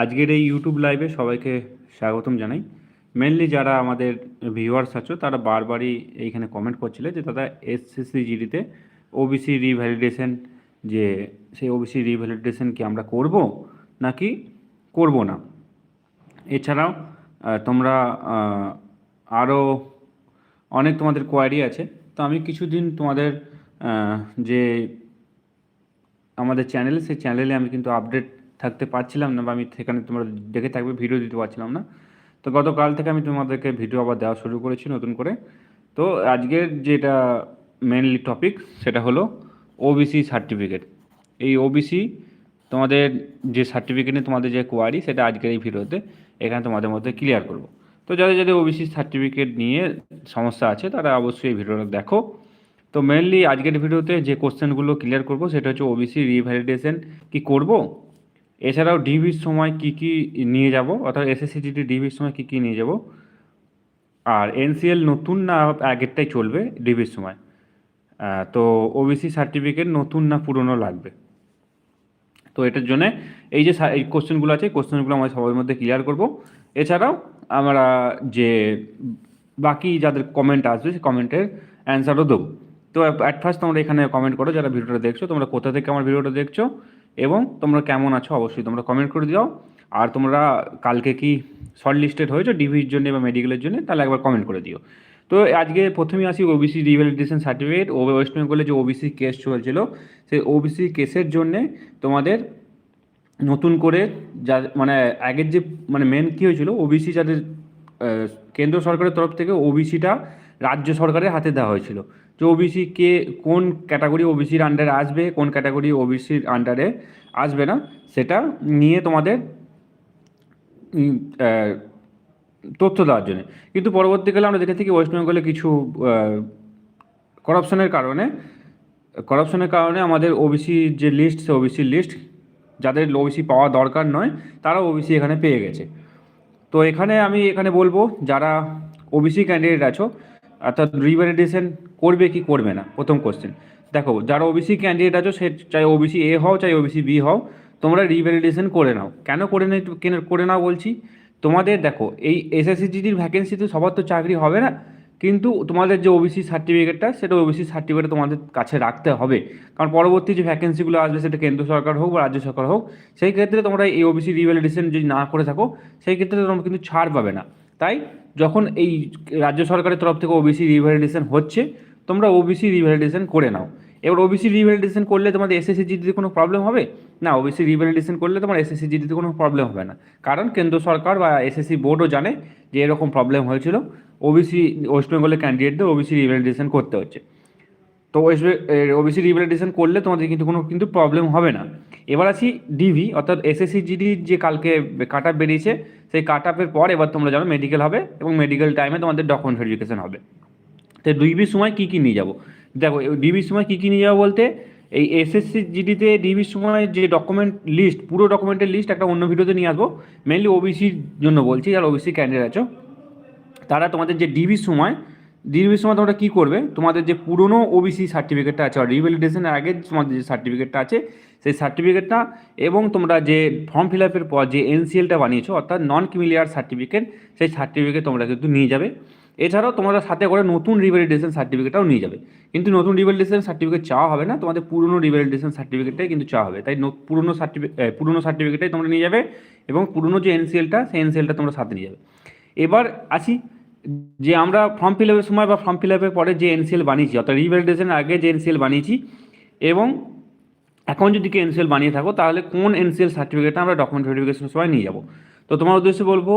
আজকের এই ইউটিউব লাইভে সবাইকে স্বাগতম জানাই। মেনলি যারা আমাদের ভিউয়ার্স আছো, তারা বারবারই এইখানে কমেন্ট করছিলে যে, দাদা এসএসসি জিডিতে ওবিসি রিভ্যালিডেশন যে, সেই ওবিসি রিভ্যালিডেশন কি আমরা করব নাকি করব না? এছাড়াও তোমরা আরও অনেক তোমাদের কোয়ারি আছে। তো আমি কিছুদিন তোমাদের যে আমাদের চ্যানেল সেই চ্যানেলে আমি কিন্তু আপডেট থাকতে পারছিলাম না বা আমি সেখানে তোমরা দেখে থাকবে ভিডিও দিতে পারছিলাম না। তো গতকাল থেকে আমি তোমাদেরকে ভিডিও আবার দেওয়া শুরু করেছি নতুন করে। তো আজকের যেটা মেনলি টপিক সেটা হলো ওবিসি সার্টিফিকেট এই ওবিসি তোমাদের যে সার্টিফিকেট নিয়ে তোমাদের যে কোয়ারি সেটা আজকের এই ভিডিওতে এখানে তোমাদের মধ্যে ক্লিয়ার করব। তো যাদের যাদের ওবিসি সার্টিফিকেট নিয়ে সমস্যা আছে, তারা অবশ্যই এই ভিডিওটা দেখো। তো মেনলি আজকের ভিডিওতে যে কোশ্চেনগুলো ক্লিয়ার করব, সেটা হচ্ছে ওবিসি রিভ্যালিডেশন কি করব? এছাড়াও ডিভির সময় কি কি নিয়ে যাব? অর্থাৎ এসএসসিটি ডিভির সময় কি কি নিয়ে যাব? আর এনসিএল নতুন না আগেরটাই চলবে ডিভির সময়? তো ওবিসি সার্টিফিকেট নতুন না পুরনো লাগবে? তো এটার জন্য এই যে এই কোশ্চেনগুলো আছে কোশ্চেনগুলো আমরা সবার মধ্যে ক্লিয়ার করব। এছাড়াও আমরা যে বাকি যাদের কমেন্ট আসবে, সেই কমেন্টের অ্যান্সারও দেবো। তো অ্যাট ফার্স্ট তোমরা এখানে কমেন্ট করো, যারা ভিডিওটা দেখছ, তোমরা কোথা থেকে আমার ভিডিওটা দেখছ? এবং তোমরা কেমন আছো? অবশ্যই তোমরা কমেন্ট করে দিও। আর তোমরা কালকে কি শর্ট লিস্টেড হয়েছো ডিভির জন্য বা মেডিকেলের জন্য, তাহলে একবার কমেন্ট করে দিও। তো আজকে প্রথমে আসি ওবিসি রিভ্যালিডেশন সার্টিফিকেট ও ওয়েস্ট বেঙ্গলে যে ওবিসি কেস চলছিল, সেই ওবিসি কেসের জন্যে তোমাদের নতুন করে যা মানে আগের যে মানে মেন কী হয়েছিল? ওবিসি যাদের কেন্দ্র সরকারের তরফ থেকে ওবিসিটা রাজ্য সরকারের হাতে দেওয়া হয়েছিল। যে ওবিসি কে কোন ক্যাটাগরি ওবিসির আন্ডারে আসবে, কোন ক্যাটাগরি ওবিসির আন্ডারে আসবে না, সেটা নিয়ে তোমাদের তথ্য দেওয়ার জন্য। কিন্তু পরবর্তীকালে আমরা দেখে থাকি ওয়েস্ট বেঙ্গলে কিছু করাপশনের কারণে করাপশনের কারণে আমাদের ওবিসি যে লিস্ট সে ওবিসি লিস্ট যাদের ওবিসি পাওয়া দরকার নয়, তারা ওবিসি এখানে পেয়ে গেছে। তো এখানে আমি এখানে বলব, যারা ওবিসি ক্যান্ডিডেট আছো অর্থাৎ রিভ্যালিডেশন করবে কি করবে না? প্রথম কোশ্চেন দেখো, যারা ওবিসি ক্যান্ডিডেট আছো, সে চাই ওবিসি এ হও, চাই ওবিসি বি হও, তোমরা রিভ্যালিডেশন করে নাও। কেন করে কেন- করে নাও বলছি? তোমাদের দেখো, এই এসএসসিজিডির ভ্যাকেন্সিতে সবার তো চাকরি হবে না, কিন্তু তোমাদের যে ওবিসি সার্টিফিকেটটা সেটা ওবিসি সার্টিফিকেট তোমাদের কাছে রাখতে হবে। কারণ পরবর্তী যে ভ্যাকেন্সিগুলো আসবে, সেটা কেন্দ্র সরকার হোক বা রাজ্য সরকার হোক, সেই ক্ষেত্রে তোমরা এই ওবিসি রিভ্যালিডেশন যদি না করে থাকো, সেই ক্ষেত্রে তোমরা কিন্তু ছাড় পাবে না। তাই যখন এই রাজ্য সরকারের তরফ থেকে ওবিসি রিভ্যালিডেশন হচ্ছে, তোমরা ওবিসি রিভ্যালিডেশন করে নাও। এবার ওবিসি রিভ্যালিডেশন করলে তোমাদের এসএসসি জিডিতে কোনো প্রবলেম হবে? না ওবিসি রিভ্যালিডেশন করলে তোমার এসএসসি জিডিতে কোনো প্রবলেম হবে না। কারণ কেন্দ্র সরকার বা এসএসসি বোর্ডও জানে যে এরকম প্রবলেম হয়েছিল। ওবিসি ওয়েস্ট বেঙ্গলের ক্যান্ডিডেটদের ওবিসি রিভ্যালিডেশন করতে হচ্ছে। তো ওবিসি রিভ্যালিডেশন করলে তোমাদের কিন্তু কোনো কিন্তু প্রবলেম হবে না। এবার আছি ডিভি অর্থাৎ এসএসসি জিডির যে কালকে কাট আপ বেরিয়েছে, সেই কাট আপের পর এবার তোমরা জানো মেডিকেল হবে এবং মেডিকেল টাইমে তোমাদের ডকুমেন্ট ভেরিফিকেশন হবে। তো ডিবির সময় কী কী নিয়ে যাব? দেখো ডিবির সময় কী কী নিয়ে যাব বলতে, এই এসএসসি জিডিতে ডিবির সময় যে ডকুমেন্ট লিস্ট পুরো ডকুমেন্টের লিস্ট একটা অন্য ভিডিওতে নিয়ে আসব। মেনলি ওবিসির জন্য বলছি, যারা ওবিসি ক্যান্ডিডেট আছো, তারা তোমাদের যে ডিবির সময় ডিবির সময় তোমরা কী করবে? তোমাদের যে পুরনো ওবিসি সার্টিফিকেটটা আছে রিভ্যালিডেশনের আগে তোমাদের যে সার্টিফিকেটটা আছে, সেই সার্টিফিকেটটা এবং তোমরা যে ফর্ম ফিল আপের পর যে এনসিএলটা বানিয়েছো, অর্থাৎ নন ক্রিমিলিয়ার সার্টিফিকেট সেই সার্টিফিকেট তোমরা কিন্তু নিয়ে যাবে। এছাড়াও তোমরা সাথে করে নতুন রিভ্যালিডেশন সার্টিফিকেটটাও নিয়ে যাবে। কিন্তু নতুন রিভ্যালিডেশন সার্টিফিকেট চাওয়া হবে না, তোমাদের পুরনো রিভ্যালিডেশন সার্টিফিকেটটাই কিন্তু চাওয়া হবে। তাই পুরনো সার্টিফিকেট পুরনো সার্টিফিকেটটাই তোমরা নিয়ে যাবে এবং পুরনো যে এনসিএলটা সেই এনসিএলটা তোমরা সাথে নিয়ে যাবে। এবার আসি যে আমরা ফর্ম ফিল আপের সময় বা ফর্ম ফিল আপের পরে যে এনসিএল বানিয়েছি, অর্থাৎ রিভ্যালিডেশনের আগে যে এনসিএল বানিয়েছি, এবং এখন যদি কি এনসিএল বানিয়ে থাকো, তাহলে কোন এনসিএল সার্টিফিকেটটা আমরা ডকুমেন্ট ভেরিফিকেশনের সময় নিয়ে যাব? তো তোমার উদ্দেশ্যে বলব,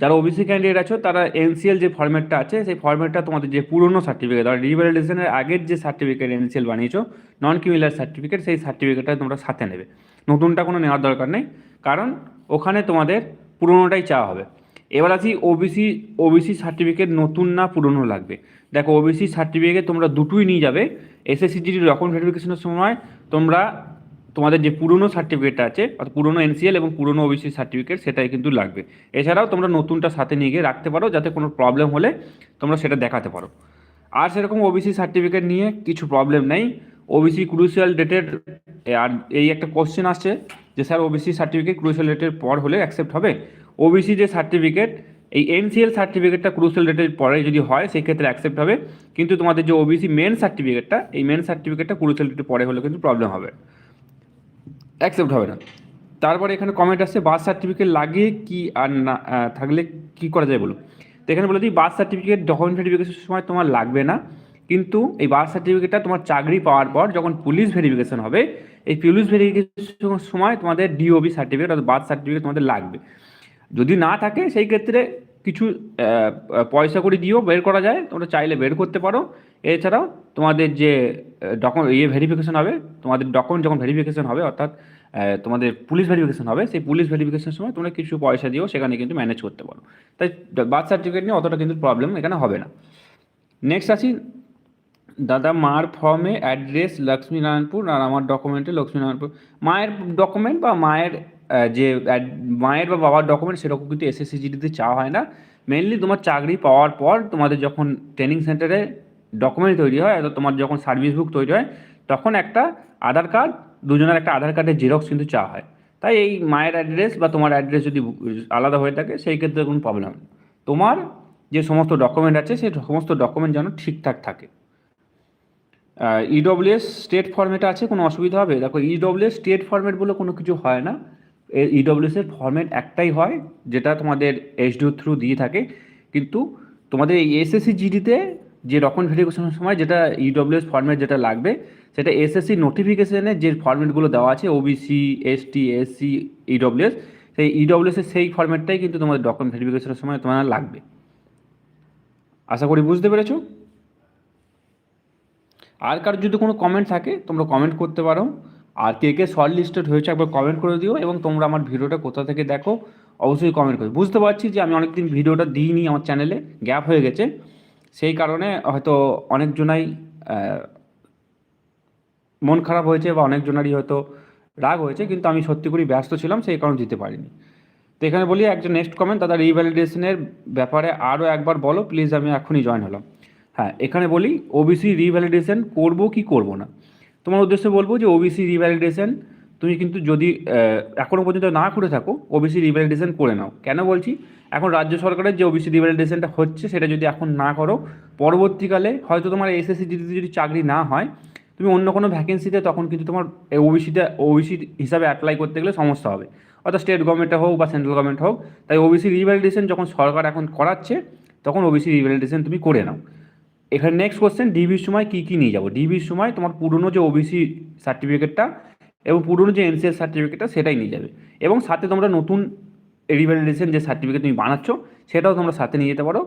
যারা ওবিসি ক্যান্ডিডেট আছো, তারা এনসিএল যে ফর্ম্যাটটা আছে, সেই ফর্ম্যাটটা তোমাদের যে পুরনো সার্টিফিকেট অর্থাৎ রিভ্যালিডেশনের আগের যে সার্টিফিকেট এনসিএল বানিয়েছো নন কিউলার সার্টিফিকেট সেই সার্টিফিকেটটা তোমরা সাথে নেবে। নতুনটা কোনো নেওয়ার দরকার নেই, কারণ ওখানে তোমাদের পুরনোটাই চাওয়া হবে। এবার আছি ওবিসি ওবিসি সার্টিফিকেট নতুন না পুরনো লাগবে। দেখো ওবিসি সার্টিফিকেট তোমরা দুটোই নিয়ে যাবে। এসএসসিজির ডকুমেন্ট ভেরিফিকেশনের সময় তোমরা তোমাদের যে পুরনো সার্টিফিকেটটা আছে, অর্থাৎ পুরনো এনসিএল এবং পুরনো ওবিসি সার্টিফিকেট সেটাই কিন্তু লাগবে। এছাড়াও তোমরা নতুনটা সাথে নিয়ে গিয়ে রাখতে পারো, যাতে কোনো প্রবলেম হলে তোমরা সেটা দেখাতে পারো। আর সেরকম ওবিসি সার্টিফিকেট নিয়ে কিছু প্রবলেম নেই। ওবিসি ক্রুশিয়াল ডেটের আর এই একটা কোশ্চেন আসছে যে, স্যার ওবিসি সার্টিফিকেট ক্রুশিয়াল ডেটের পর হলে অ্যাকসেপ্ট হবে? ওবিসি যে সার্টিফিকেট এই এনসিএল সার্টিফিকেটটা ক্রুশিয়াল রেটের পরে যদি হয় সেই ক্ষেত্রে অ্যাকসেপ্ট হবে। কিন্তু তোমাদের যে ওবিসি মেন সার্টিফিকেটটা এই মেন সার্টিফিকেটটা ক্রুশিয়াল রেটের পরে হলে কিন্তু প্রবলেম হবে। অ্যাকসেপ্ট হবে না। তারপরে এখানে কমেন্ট আসছে বার্থ সার্টিফিকেট লাগে কি আর না থাকলে কি করা যায় বলো তো এখানে বলে দিই বার্থ সার্টিফিকেট ডকুমেন্ট ভেরিফিকেশনের সময় তোমার লাগবে না। কিন্তু এই বার্থ সার্টিফিকেটটা তোমার চাকরি পাওয়ার পর যখন পুলিশ ভেরিফিকেশন হবে, এই পুলিশ ভেরিফিকেশন সময় তোমাদের ডিওবি সার্টিফিকেট অর্থাৎ বার্থ সার্টিফিকেট তোমাদের লাগবে। যদি না থাকে, সেই ক্ষেত্রে কিছু পয়সা করে দিয়েও বের করা যায়। তোমরা চাইলে বের করতে পারো। এছাড়াও তোমাদের যে ডকুমেন্ট ইয়ে ভেরিফিকেশন হবে, তোমাদের ডকুমেন্ট যখন ভেরিফিকেশন হবে, অর্থাৎ তোমাদের পুলিশ ভেরিফিকেশন হবে, সেই পুলিশ ভেরিফিকেশনের সময় তোমরা কিছু পয়সা দিয়েও সেখানে কিন্তু ম্যানেজ করতে পারো। তাই বার্থ সার্টিফিকেট নিয়ে অতটা কিন্তু প্রবলেম এখানে হবে না। নেক্সট আছি দাদা মার ফর্মে অ্যাড্রেস লক্ষ্মীনারায়ণপুর আর আমার ডকুমেন্টে লক্ষ্মীনারায়ণপুর। মায়ের ডকুমেন্ট বা মায়ের যে মায়ের বা বাবার ডকুমেন্ট সেরকম কিন্তু এসএসসি জিডিতে চাওয়া হয় না। মেনলি তোমার চাকরি পাওয়ার পর তোমাদের যখন ট্রেনিং সেন্টারে ডকুমেন্ট তৈরি হয়, অর্থাৎ তোমার যখন সার্ভিস বুক তৈরি হয়, তখন একটা আধার কার্ড দুজনের একটা আধার কার্ডের জেরক্স কিন্তু চাওয়া হয়। তাই এই মায়ের অ্যাড্রেস বা তোমার অ্যাড্রেস যদি আলাদা হয়ে থাকে, সেই ক্ষেত্রে কোনো প্রবলেম তোমার যে সমস্ত ডকুমেন্ট আছে, সেই সমস্ত ডকুমেন্ট যেন ঠিকঠাক থাকে। ইডব্লিউএস স্টেট ফরম্যাট আছে, কোনো অসুবিধা হবে? দেখো ইডব্লিউএস স্টেট ফরম্যাট বলে কোনো কিছু হয় না। ইডব্লিউএস এর ফরম্যাট একটাই হয়, যেটা তোমাদের এইচডিও থ্রু দিয়ে থাকে। কিন্তু তোমাদের এই এসএসসি জিডিতে যে ডকুমেন্ট ভেরিফিকেশনের সময়, যেটা ইডব্লিউএস ফরম্যাট যেটা লাগবে, সেটা এসএসসি নোটিফিকেশনে যে ফরম্যাটগুলো দেওয়া আছে ওবিসি এসটি এসসি ইডব্লিউএস সেই ইডব্লিউএস এর সেই ফরম্যাটটাই কিন্তু তোমাদের ডকুমেন্ট ভেরিফিকেশনের সময় তোমার লাগবে। আশা করি বুঝতে পেরেছ? আর কারোর যদি কোনো কমেন্ট থাকে, তোমরা কমেন্ট করতে পারো। আর কে কে শর্ট লিস্টেড হয়েছে একবার কমেন্ট করে দিও এবং তোমরা আমার ভিডিওটা কোথা থেকে দেখো, অবশ্যই কমেন্ট করো বুঝতে পারছি যে আমি অনেকদিন ভিডিওটা দিইনি আমার চ্যানেলে গ্যাপ হয়ে গেছে। সেই কারণে হয়তো অনেকজনাই মন খারাপ হয়েছে বা অনেকজনারই হয়তো রাগ হয়েছে, কিন্তু আমি সত্যি করে ব্যস্ত ছিলাম, সেই কারণে দিতে পারিনি। তো এখানে বলি, একজন নেক্সট কমেন্ট দাদা রিভ্যালিডেশনের ব্যাপারে আরও একবার বলো প্লিজ আমি এখনই জয়েন হলাম। হ্যাঁ এখানে বলি ওবিসি রিভ্যালিডেশন করব কি করব না? তোমার উদ্দেশ্যে বলব যে ওবিসি রিভ্যালিডেশন তুমি কিন্তু যদি আহ, এখনও পর্যন্ত না করে থাকো ওবিসি রিভ্যালিডেশন করে নাও। কেন বলছি? এখন রাজ্য সরকারের যে ওবিসি রিভ্যালিডেশনটা হচ্ছে সেটা যদি এখন না করো পরবর্তীকালে হয়তো তোমার এসএসসি জিডিতে যদি চাকরি না হয় তুমি অন্য কোনো ভ্যাকেন্সিতে তখন কিন্তু তোমার ওবিসিতে ওবিসি হিসাবে অ্যাপ্লাই করতে গেলে সমস্যা হবে। অর্থাৎ স্টেট গভর্নমেন্টে হোক বা সেন্ট্রাল গভর্নমেন্ট হোক তাই ওবিসি রিভ্যালিডেশন যখন সরকার এখন করাচ্ছে তখন ওবিসি রিভ্যালিডেশন তুমি করে নাও। এখানে নেক্সট কোশ্চেন ডিবির সময় কী কী নিয়ে যাব? ডিবির সময় তোমার পুরনো যে ওবিসি সার্টিফিকেটটা এবং পুরনো যে এনসিএল সার্টিফিকেটটা সেটাই নিয়ে যাবে। এবং সাথে তোমরা নতুন রিভ্যালিডেশন যে সার্টিফিকেট তুমি বানাচ্ছ, সেটাও তোমরা সাথে নিয়ে যেতে পারো,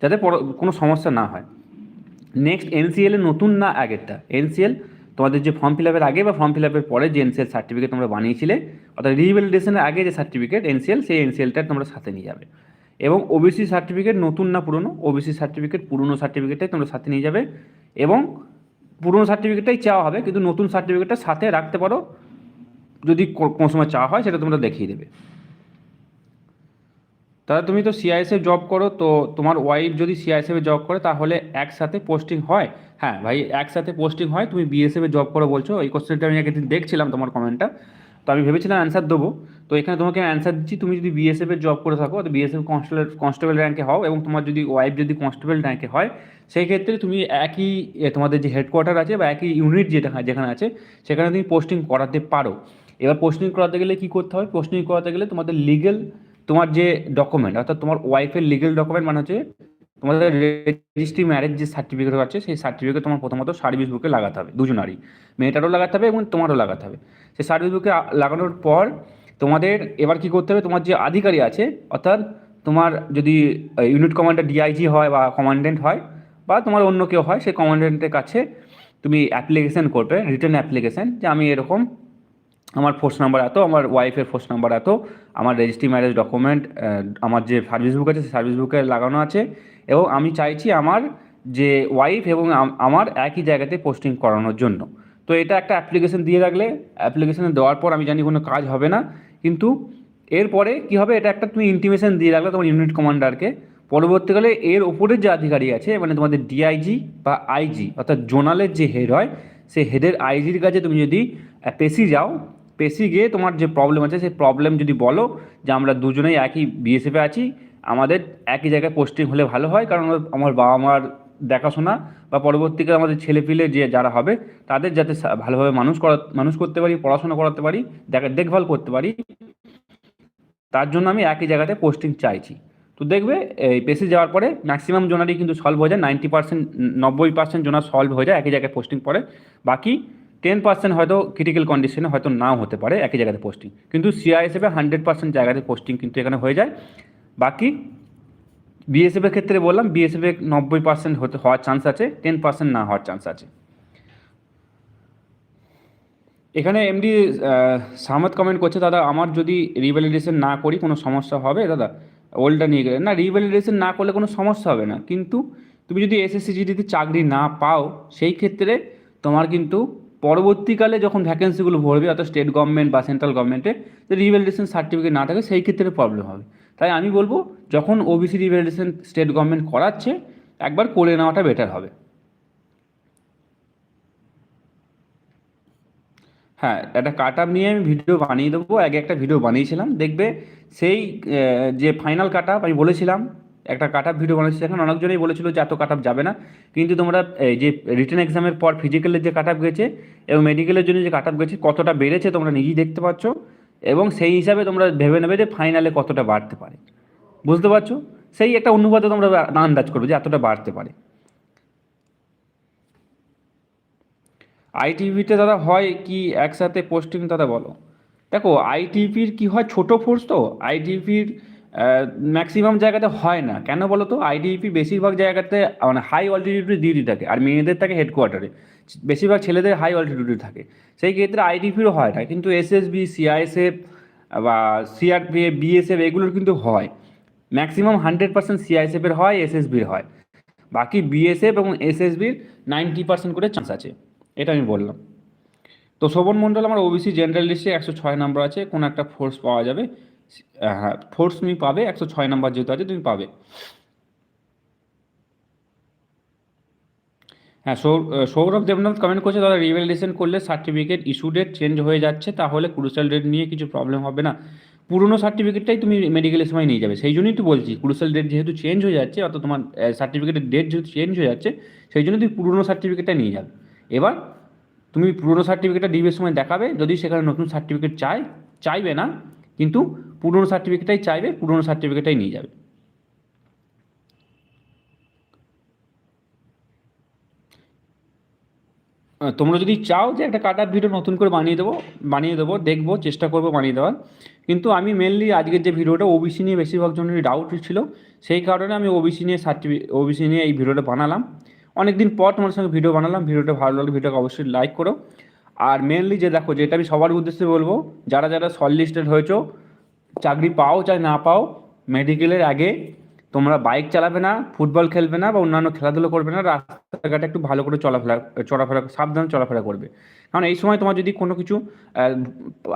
যাতে কোনো সমস্যা না হয়। নেক্সট এনসিএল এর নতুন না আগেরটা? এনসিএল তোমাদের যে ফর্ম ফিল আপের আগে বা ফর্ম ফিল আপের পরে যে এনসিএল সার্টিফিকেট তোমরা বানিয়েছিলে, অর্থাৎ রিভ্যালিডেশনের আগে যে সার্টিফিকেট এনসিএল সেই এনসিএলটা তোমরা সাথে নিয়ে যাবে। এবং ওবিসি সার্টিফিকেট নতুন না পুরনো? ওবিসি সার্টিফিকেট পুরনো সার্টিফিকেটটাই তোমরা সাথে নিয়ে যাবে এবং পুরনো সার্টিফিকেটটাই চাওয়া হবে, কিন্তু নতুন সার্টিফিকেটটা সাথে রাখতে পারো। যদি কোনো সময় চাওয়া হয়, সেটা তোমরা দেখিয়ে দেবে। তাহলে তুমি তো সিআইএসএফ জব করো, তো তোমার ওয়াইফ যদি সিআইএসএফে জব করে, তাহলে একসাথে পোস্টিং হয়। হ্যাঁ ভাই, একসাথে পোস্টিং হয়, তুমি বিএসএফে জব করো বলছো। এই কোশ্চেনটা আমি একদিন দেখছিলাম তোমার কমেন্টটা তো আমি ভেবেছিলাম অ্যান্সার দেবো। তো এখানে তোমাকে অ্যান্সার দিচ্ছি, তুমি যদি বিএসএফের জব করে থাকো, তো বিএসএফ কনস্টেবল কনস্টেবল র্যাঙ্কে হও এবং তোমার যদি ওয়াইফ যদি কনস্টেবল র্যাঙ্কে হয়, সেই ক্ষেত্রে তুমি একই তোমাদের যে হেডকোয়ার্টার আছে বা একই ইউনিট যেটা যেখানে আছে, সেখানে তুমি পোস্টিং করাতে পারো। এবার পোস্টিং করাতে গেলে কি করতে হবে পোস্টিং করাতে গেলে তোমাদের লিগেল তোমার যে ডকুমেন্ট অর্থাৎ তোমার ওয়াইফের লিগেল ডকুমেন্ট মানে হচ্ছে তোমাদের রেজিস্ট্রি ম্যারেজ যে সার্টিফিকেট আছে, সেই সার্টিফিকেট তোমার প্রথমত সার্ভিস বুকে লাগাতে হবে, দুজনারই। মেয়েটারও লাগাতে হবে এবং তোমারও লাগাতে হবে। সেই সার্ভিস বুকে লাগানোর পর তোমাদের এবার কি করতে হবে, তোমার যে আধিকারী আছে, অর্থাৎ তোমার যদি ইউনিট কমান্ডার ডিআইজি হয় বা কমান্ডেন্ট হয়, বা তোমার অন্য কেউ হয়, সেই কমান্ডেন্টের কাছে তুমি অ্যাপ্লিকেশন করবে রিটার্ন অ্যাপ্লিকেশন যে আমি এরকম আমার ফোর্স নাম্বার এত, আমার ওয়াইফের ফোর্স নাম্বার এত, আমার রেজিস্ট্রি ম্যারেজ ডকুমেন্ট আমার যে সার্ভিস বুক আছে সার্ভিস বুকে লাগানো আছে এবং আমি চাইছি আমার যে ওয়াইফ এবং আমার একই জায়গাতে পোস্টিং করানোর জন্য। তো এটা একটা অ্যাপ্লিকেশন দিয়ে রাখলে অ্যাপ্লিকেশন দেওয়ার পর আমি জানি কোনো কাজ হবে না, কিন্তু এরপরে কি হবে, এটা একটা তুমি ইন্টিমেশন দিয়ে রাখলে তোমার ইউনিট কমান্ডারকে পরবর্তীকালে এর ওপরের যে আধিকারী আছে মানে তোমাদের ডিআইজি বা আইজি অর্থাৎ জোনালের যে হেড হয় সেই হেডের আইজির কাছে তুমি যদি পেশি যাও পেশি গিয়ে তোমার যে প্রবলেম আছে, সেই প্রবলেম যদি বলো যে আমরা দুজনেই একই বিএসএফে আছি, আমাদের একই জায়গায় পোস্টিং হলে ভালো হয়, কারণ আমার- বাবা মার দেখাশোনা বা পরবর্তীকালে আমাদের ছেলেপিলে যে যারা হবে, তাদের যাতে ভালোভাবে মানুষ করা, মানুষ করতে পারি, পড়াশোনা করাতে পারি, দেখা, দেখভাল করতে পারি, তার জন্য আমি একই জায়গাতে পোস্টিং চাইছি। তো দেখবে, এই পেসি যাওয়ার পরে ম্যাক্সিমাম জোনারই কিন্তু সলভ হয়ে যায় নাইনটি পার্সেন্ট নব্বই পার্সেন্ট জোনার সলভ হয়ে যায়, একই জায়গায় পোস্টিং পড়ে বাকি টেন পার্সেন্ট হয়তো ক্রিটিক্যাল কন্ডিশনে হয়তো নাও হতে পারে একই জায়গাতে পোস্টিং কিন্তু সিআইএসএফে হান্ড্রেড পার্সেন্ট জায়গাতে পোস্টিং কিন্তু এখানে হয়ে যায়। বাকি বিএসএফের ক্ষেত্রে বললাম বিএসএফে নব্বই পার্সেন্ট হতে হওয়ার চান্স আছে টেন পার্সেন্ট না হওয়ার চান্স আছে। এখানে এমডি সামত কমেন্ট করছে, দাদা, আমার যদি রিভ্যালিডেশন না করি কোনো সমস্যা হবে? দাদা ওল্ডটা নিয়ে গেলে না রিভ্যালিডেশন না করলে কোনো সমস্যা হবে না। কিন্তু তুমি যদি এসএসসি জিডিতে চাকরি না পাও, সেই ক্ষেত্রে তোমার কিন্তু পরবর্তীকালে যখন ভ্যাকেন্সিগুলো ভরবে, অর্থাৎ স্টেট গভর্নমেন্ট বা সেন্ট্রাল গভর্নমেন্টে তো রিভ্যালিডেশন সার্টিফিকেট না থাকে, সেই ক্ষেত্রে প্রবলেম হবে। তাই আমি বলব, যখন ওবিসি রিভ্যালিডেশন স্টেট গভর্নমেন্ট করাচ্ছে, একবার করে নেওয়াটা বেটার হবে। হ্যাঁ একটা কাট আপ নিয়ে আমি ভিডিও বানিয়ে দেবো, আগে একটা ভিডিও বানিয়েছিলাম। দেখবে সেই যে ফাইনাল কাট আপ আমি বলেছিলাম একটা কাট আপ ভিডিও বানিয়েছি এখন অনেকজনেই বলেছিল যে এত কাট আপ যাবে না। কিন্তু তোমরা, এই যে রিটার্ন এক্সামের পর ফিজিক্যালের যে কাট আপ গেছে এবং মেডিকেলের জন্য যে কাট আপ গেছে, কতটা বেড়েছে তোমরা নিজেই দেখতে পাচ্ছ এবং সেই হিসাবে তোমরা ভেবে নেবে যে ফাইনালে কতটা বাড়তে পারে। বুঝতে পারছ? সেই একটা অনুপাতে তোমরা আন্দাজ করবে যে এতটা বাড়তে পারে। আইটিভিতে দাদা হয় কি একসাথে পোস্টিং দাদা বলো? দেখো আইটিপির কি হয় ছোট ফোর্স তো? আইটিপির ম্যাক্সিমাম জায়গাতে হয় না। কেন বলো তো আইটিপি বেশিরভাগ জায়গাতে মানে হাই অল্টিটিউডে ডিউটি থাকে, আর মেয়েদের থাকে হেডকোয়ার্টারে বেশিরভাগ ছেলেদের হাই অল্টিটিউডে থাকে। সেই ক্ষেত্রে আইটিপিরও হয় না, কিন্তু এসএসবি সিআইএসএফ বা সিআরপিএফ বিএসএফ এগুলোর কিন্তু হয়। ম্যাক্সিমাম হান্ড্রেড পার্সেন্ট সিআইএসএফের হয় এসএসবির হয়। বাকি বিএসএফ এবং এসএসবির নাইনটি পার্সেন্ট করে চান্স আছে। এটা আমি বললাম। তো শোভন মণ্ডল, আমার ওবিসি জেনারেল লিস্টে একশো ছয় নম্বর আছে। কোনো একটা ফোর্স পাওয়া যাবে। হ্যাঁ ফোর্স তুমি পাবে, একশো ছয় নম্বর যেহেতু আছে, তুমি পাবে। হ্যাঁ সৌরভ দেবনাথ কমেন্ট করছে, দাদা রিভ্যালিডেশন করলে সার্টিফিকেট ইস্যু ডেট চেঞ্জ হয়ে যাচ্ছে, তাহলে ক্রুশাল ডেট নিয়ে কিছু প্রবলেম হবে না। পুরনো সার্টিফিকেটটাই তুমি মেডিকেলের সময় নিয়ে যাবে। সেই জন্যই তো বলছি ক্রুশাল ডেট যেহেতু চেঞ্জ হয়ে যাচ্ছে, অর্থাৎ তোমার সার্টিফিকেটের ডেট যেহেতু চেঞ্জ হয়ে যাচ্ছে, সেই জন্য তুমি পুরনো সার্টিফিকেটটা নিয়ে যাবে। এবার তুমি পুরনো সার্টিফিকেটটা ডিবের সময় দেখাবে, যদি সেখানে নতুন সার্টিফিকেট চাই, চাইবে না, কিন্তু পুরনো সার্টিফিকেটটাই চাইবে, পুরনো সার্টিফিকেটটাই নিয়ে যাবে। তোমরা যদি চাও যে একটা কাটার ভিডিও নতুন করে বানিয়ে দেবো বানিয়ে দেবো, দেখব, চেষ্টা করব বানিয়ে দেওয়ার। কিন্তু আমি মেনলি আজকের যে ভিডিওটা ওবিসি নিয়ে বেশিরভাগ জনেরই ডাউট ছিল, সেই কারণে আমি ওবিসি নিয়ে সার্টিফিকেট ওবিসি নিয়ে এই ভিডিওটা বানালাম। অনেকদিন পর তোমার সঙ্গে ভিডিও বানালাম ভিডিওটা ভালো লাগলে ভিডিওকে অবশ্যই লাইক করো। আর মেনলি যে দেখো, যেটা আমি সবার উদ্দেশ্যে বলব, যারা যারা শর্ট লিস্টেড হয়েছো চাকরি পাও চাই না পাও মেডিকেলের আগে তোমরা বাইক চালাবে না ফুটবল খেলবে না বা অন্যান্য খেলাধুলো করবে না, রাস্তাঘাটে একটু ভালো করে চলাফেরা চলাফেরা, সাবধানে চলাফেরা করবে। কারণ এই সময় তোমার যদি কোনো কিছু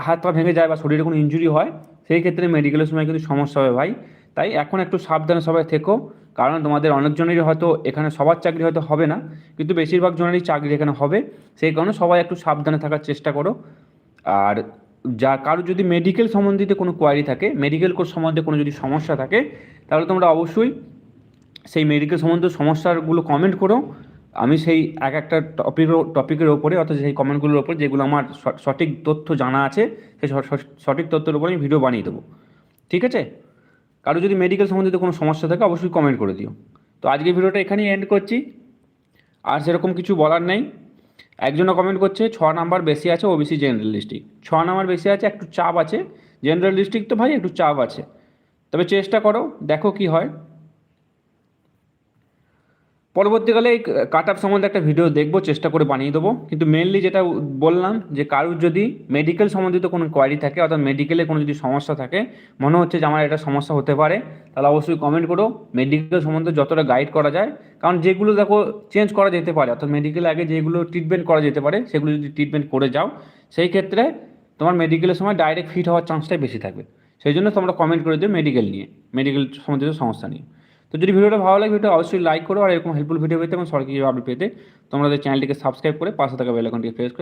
হাত পা ভেঙে যায় বা শরীরে কোনো ইনজুরি হয়, সেই ক্ষেত্রে মেডিকেলের সময় কিন্তু সমস্যা হবে ভাই। তাই এখন একটু সাবধানে সবাই থেকো, কারণ তোমাদের অনেকজনেরই হয়তো এখানে সবার চাকরি হয়তো হবে না, কিন্তু বেশিরভাগ জনেরই চাকরি এখানে হবে। সেই কারণে সবাই একটু সাবধানে থাকার চেষ্টা করো। আর যা কারও যদি মেডিকেল সম্বন্ধিত কোনো কোয়ারি থাকে মেডিকেল কোর্স সম্বন্ধে কোনো যদি সমস্যা থাকে, তাহলে তোমরা অবশ্যই সেই মেডিকেল সম্বন্ধে সমস্যাগুলো কমেন্ট করো। আমি সেই এক একটা টপিকের টপিকের ওপরে, অর্থাৎ সেই কমেন্টগুলোর ওপরে যেগুলো আমার সঠিক তথ্য জানা আছে সেই সঠিক তথ্যের উপরে আমি ভিডিও বানিয়ে দেবো। ঠিক আছে? কারও যদি মেডিকেল সম্বন্ধিত কোনো সমস্যা থাকে, অবশ্যই কমেন্ট করে দিও। তো আজকে ভিডিওটা এখানেই এন্ড করছি। আর সেরকম কিছু বলার নেই। একজনও কমেন্ট করছে, ছ নাম্বার বেশি আছে ওবিসি জেনারেল ডিস্ট্রিক্ট ছ নাম্বার বেশি আছে, একটু চাপ আছে। জেনারেল ডিস্ট্রিক্ট তো ভাই একটু চাপ আছে। তবে চেষ্টা করো, দেখো কি হয়। পরবর্তীকালে এই কাট আপ সম্বন্ধে একটা ভিডিও দেখব, চেষ্টা করে বানিয়ে দেবো। কিন্তু মেনলি যেটা বললাম যে কারুর যদি মেডিকেল সম্বন্ধিত কোনো কোয়ারি থাকে অর্থাৎ মেডিকেলে কোনো যদি সমস্যা থাকে, মনে হচ্ছে যে আমার এটা সমস্যা হতে পারে, তাহলে অবশ্যই কমেন্ট করো। মেডিকেল সম্বন্ধে যতটা গাইড করা যায়, কারণ যেগুলো দেখো চেঞ্জ করা যেতে পারে, অর্থাৎ মেডিকেল আগে যেগুলো ট্রিটমেন্ট করা যেতে পারে, সেগুলো যদি ট্রিটমেন্ট করে যাও, সেই ক্ষেত্রে তোমার মেডিকেলের সময় ডাইরেক্ট ফিট হওয়ার চান্সটাই বেশি থাকবে। সেই জন্য তোমরা কমেন্ট করে দিও মেডিকেল নিয়ে মেডিকেল সম্বন্ধিত সমস্যা নিয়ে। তো যদি ভিডিওটা ভালো লাগে ভিডিও অবশ্যই লাইক করো আর এরকম হেল্পফুল ভিডিও পেতে এবং সরকারি আপডেট পেতে তোমাদের চ্যানেলটিকে সাবস্ক্রাইব করে পাশে থাকা বেলাকনটিকে প্রেস করে